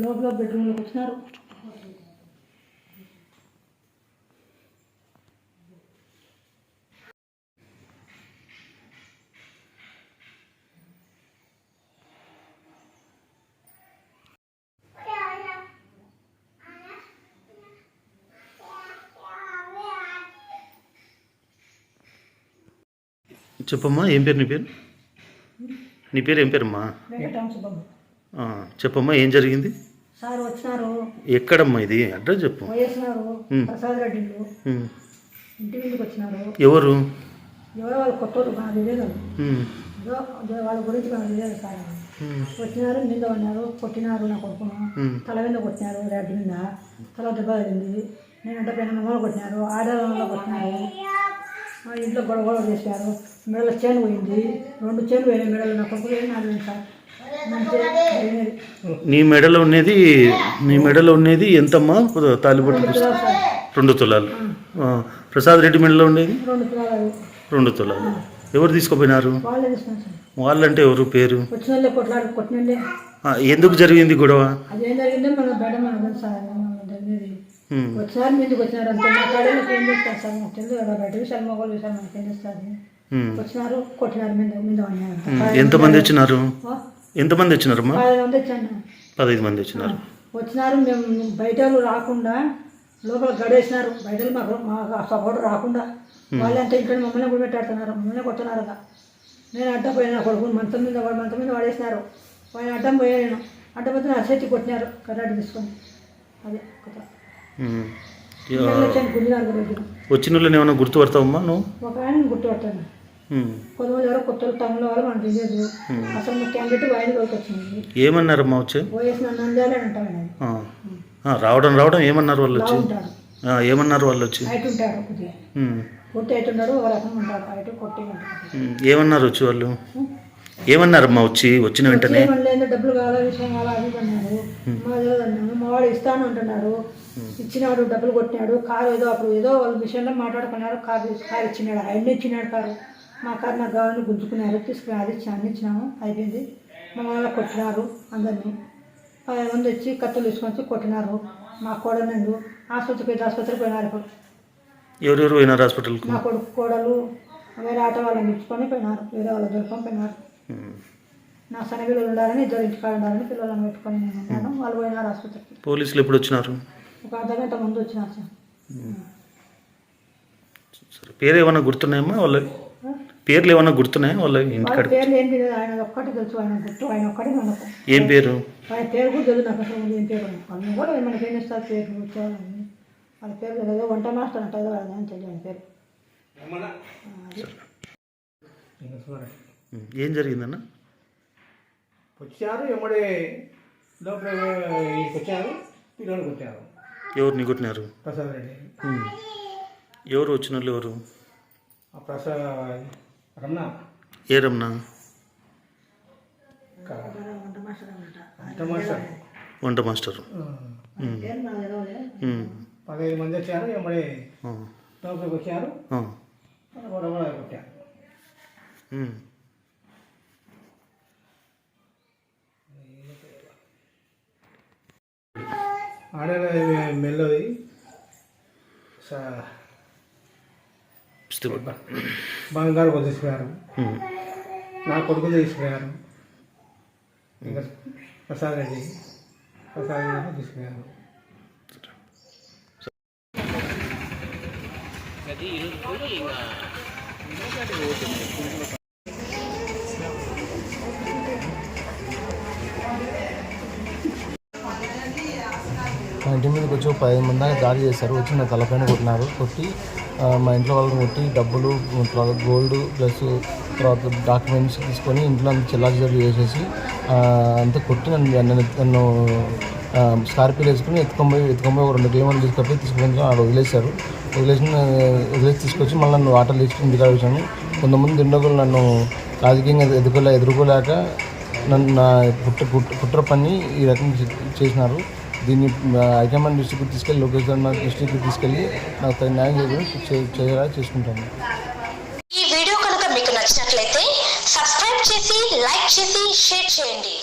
లోపల బెడ్రూమ్లోకి వచ్చినారు. చెప్పమ్మా ఏం పేరు నీ పేరు? నీ పేరు ఏం పేరమ్మా? చెప్పమ్మా ఏం జరిగింది? సార్ వచ్చినారు. ఎక్కడమ్మా ఇది? అడ్రస్ చెప్పు. ఉమ్. ప్రసాద్ రెడ్డి ఇల్లు. ఇంటి మీదకి వచ్చినారు. ఎవరు? ఎవరో వాళ్ళు కొత్త నాకు తెలియదు ఉమ్. ఏదో అదే వాళ్ళ గురించి నాకు తెలియదు సార్. ఉమ్. వచ్చినారు నింద ఉన్నారు కొట్టినారు నా కొడుకును ఉమ్. తల మీద కొట్టినారు రెడ్ మీద. తల దెబ్బ తగిలింది. నేను అంటే పైన మొదలు కొట్టినారు ఆడవాళ్ళలో కొట్టినారు. మా ఇంట్లో గొడవ గొడవ చేశారు. మెడల చేను పోయింది. రెండు చేను పోయినాయి మెడలు. నా కొడుకు తెలియదు సార్? నీ మెడలో ఉన్నది నీ మెడలో ఉన్నది ఎంతమ్మా? తాలిబొట్టు రెండు తులాలు ప్రసాద్ రెడ్డి మెడలో ఉండేది? రెండు తులాలు ఎవరు తీసుకుపోయినారు? వాళ్ళంటే ఎవరు పేరు? ఎందుకు జరిగింది గొడవ. వచ్చినారు వచ్చినారు. వచ్చినారు కొట్టినారు. ఎంతమంది వచ్చినారు? ఎంతమంది వచ్చినారమ్మా? పదిహేను మంది వచ్చాను. పదహైదు మంది వచ్చినారు. వచ్చినారు మేము బయట రాకుండా లోపల గడేసినారు. బయట మాకు మాకు సపోర్ట్ రాకుండా. వాళ్ళంతా ఇంట్లో మమ్మల్ని కూడా పెట్టాడుతున్నారు మమ్మల్ని కొడుతున్నారు కదా నేను అడ్డం పోయినా కొడుకు మంచం మీద వాడు మంచం మీద పడేసినారు ఆయన అడ్డం పోయాను నేను. అడ్డం పోతే నా చేతి కొట్టినారు కర్రాటి తీసుకొని. అదే కథ. వచ్చాను వాళ్ళని ఏమైనా గుర్తుపడతావమ్మా నువ్వు? ఒక ఆయన గుర్తుపట్టాను ఎవరో కొత్త టౌన్లో వాళ్ళు మనకు తెలియదు అసలు మా క్యాండిడేట్ ఆయన రోజుకి వచ్చింది. ఏమన్నారమ్మా వచ్చి. ఆ, రావడం రావడం ఏమన్నారు వాళ్ళు వచ్చి? ఏమన్నారు వాళ్ళు వచ్చి? కొద్దిగా. ఉమ్. కొట్టి ఒక రకం ఉమ్. ఏమన్నారు వచ్చి వాళ్ళు? ఏమన్నారమ్మా వచ్చి? వచ్చిన వెంటనే? డబ్బులు కావాలా విషయం కావాలా అది అన్నారు. మా వాడు ఇస్తాను అంటున్నారు. ఇచ్చినాడు డబ్బులు కొట్టినాడు. కారు ఏదో అప్పుడు ఏదో వాళ్ళ విషయంలో మాట్లాడుకున్నారు కారు కారు ఇచ్చినాడు. ఆయన ఇచ్చినాడు కారు. మా కారు నాకు కావాలని గుంజుకున్నారు తీసుకుని అది ఇచ్చినాము. అయిపోయింది. మా వాళ్ళ కొట్టినారు అందరినీ. పది మంది వచ్చి కత్తులు తీసుకొని వచ్చి కొట్టినారు. మా కోడలు ఆసుపత్రికి పోయి ఆసుపత్రికి పోయినారు ఇప్పుడు. ఎవరెవరు పోయినారు హాస్పిటల్కు? నా కొడుకు కోడలు వేరే ఆటో వాళ్ళని ఇచ్చుకొని పోయినారు. వేరే వాళ్ళ దొరకని పోయినారు. నా సన్న పిల్లలు ఉండాలని ఇద్దరు ఇంటికాడ ఉండాలని పిల్లలను పెట్టుకొని నేను ఉన్నాను. వాళ్ళు పోయినారు ఆసుపత్రికి. పోలీసులు ఎప్పుడు వచ్చినారు? ఒక అర్ధ గంట ముందు వచ్చినారు సార్. సరే పేరు ఏమైనా గుర్తున్నాయమ్మా? వాళ్ళ పేర్లు ఏమైనా గుర్తున్నాయా వాళ్ళ ఇంటికాడ? పేర్లు ఏం తెలియదు ఆయన ఒక్కటి తెలుసు ఆయన గుర్తు ఆయన ఒక్కటి మనకు ఏం పేరు? ఆయన పేరు కూడా తెలియదు నాకు అసలు ఏం పేరు కూడా మనకి ఏం ఇస్తారు పేరు వచ్చేవాళ్ళని వాళ్ళ పేరు తెలియదు వంట మాస్టర్ తెలియదు పేరు. ఏం జరిగిందన్న? వచ్చారు ఎమ్మడే లోపల వచ్చారు పిల్లలు కొట్టారు. ఎవరిని కొట్టినారు? ప్రసాద్ రెడ్డి. ఎవరు వచ్చిన వాళ్ళు ఎవరు? ఆ ప్రసాద్ రమణ. ఏ రమణ? వంట మాస్టర్. పదహైదు మంది వచ్చారు. లోపలికి వచ్చారు. గొడవ కొట్టారు. ఆడ మెల్లది ఇస్తే- బంగారు ఉమ్. నా కొడుకు తీసుకుపోయారు ఇంకా ప్రసాద్ రెడ్డి. ప్రసాద్ రెడ్డి తీసుకుపోయారు ఇంటి మీదకి వచ్చి పదిహేను మంది దాడి చేశారు. వచ్చి నా తలపైన కొట్టినారు. కొట్టి మా ఇంట్లో వాళ్ళని కొట్టి డబ్బులు తర్వాత గోల్డ్ ప్లస్ తర్వాత డాక్యుమెంట్స్ తీసుకొని ఇంట్లో అంత చిల్లాచిల్లు చేసేసి అంతా కొట్టి నన్ను నన్ను నన్ను స్కార్పియో వేసుకుని ఎత్తుకొని ఎత్తుకొని ఒక రెండు గేమ్లు తీసుకొని తీసుకొని ఆడ వదిలేశారు. వదిలేసి వదిలేసి తీసుకొచ్చి మళ్ళీ నన్ను ఆటలు తీసుకుని దిగా వచ్చాను కొంతమంది దుండగులు నన్ను రాజకీయంగా ఎదుర్కోలే ఎదుర్కోలేక నన్ను నా కుట్ర కుట్ర పని ఈ రకంగా చే- చేసినారు. దీన్ని హైకమాండ్ డిస్ట్రిక్ట్ తీసుకెళ్ళి లోకేష్ నా డిస్ట్రిక్ట్ తీసుకెళ్ళి నాకు తగిన న్యాయం చేయడం చేయాలా చేసుకుంటాను. ఈ వీడియో కనుక మీకు నచ్చినట్లయితే సబ్స్క్రైబ్ చేసి లైక్ చేసి షేర్ చేయండి.